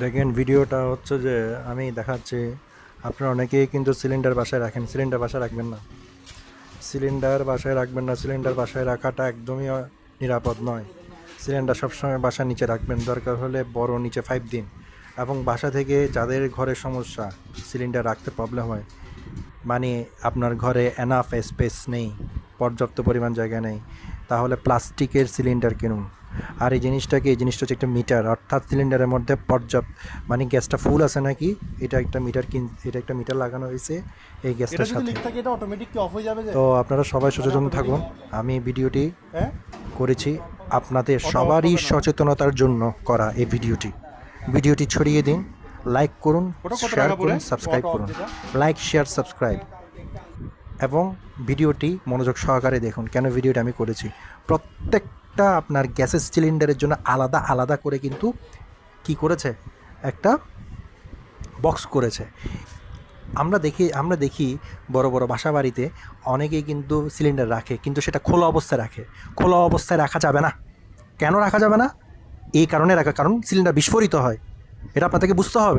দেখেন, ভিডিওটা হচ্ছে যে আমি দেখাচ্ছি, আপনারা অনেকেই কিন্তু সিলিন্ডার বাসায় রাখেন। সিলিন্ডার বাসায় রাখবেন না। সিলিন্ডার বাসায় রাখবেন না। সিলিন্ডার বাসায় রাখাটা একদমই নিরাপদ নয়। সিলিন্ডার সবসময় বাসার নিচে রাখবেন। দরকার হলে বড় নিচে ফাইভ দিন। এবং বাসা থেকে যাদের ঘরে সমস্যা সিলিন্ডার রাখতে প্রবলেম হয় মানে আপনার ঘরে এনাফ স্পেস নেই, পর্যাপ্ত পরিমাণ জায়গা নেই, তাহলে প্লাস্টিকের সিলিন্ডার কিনুন। আর এই জিনিসটা কি? এই জিনিসটা হচ্ছে একটা মিটার। অর্থাৎ সিলিন্ডারের মধ্যে পর্যাপ্ত মানে গ্যাসটা ফুল আছে নাকি? এটা একটা মিটার কিন এটা একটা মিটার লাগানো হয়েছে। এই গ্যাসটার সাথে। হয়ে তো আপনারা সবাই সচেতন থাকুন। আমি ভিডিওটি হ্যাঁ? করেছি আপনাদের সবারই সচেতনতার জন্য করা এই ভিডিওটি। ভিডিওটি ছড়িয়ে দিন লাইক করুন শেয়ার করুন সাবস্ক্রাইব করুন। লাইক শেয়ার সাবস্ক্রাইব এবং ভিডিওটি মনোযোগ সহকারে দেখুন কেন ভিডিওটি আমি করেছি। প্রত্যেকটা আপনার গ্যাসের সিলিন্ডারের জন্য আলাদা আলাদা করে কিন্তু কি করেছে? একটা বক্স করেছে। আমরা দেখি আমরা দেখি বড় বড় বাসা বাড়িতে অনেকেই কিন্তু সিলিন্ডার রাখে, কিন্তু সেটা খোলা অবস্থায় রাখে। খোলা অবস্থায় রাখা যাবে না। কেন রাখা যাবে না? এই কারণে রাখা, কারণ সিলিন্ডার বিস্ফোরিত হয়। এটা আপনাদেরকে বুঝতে হবে।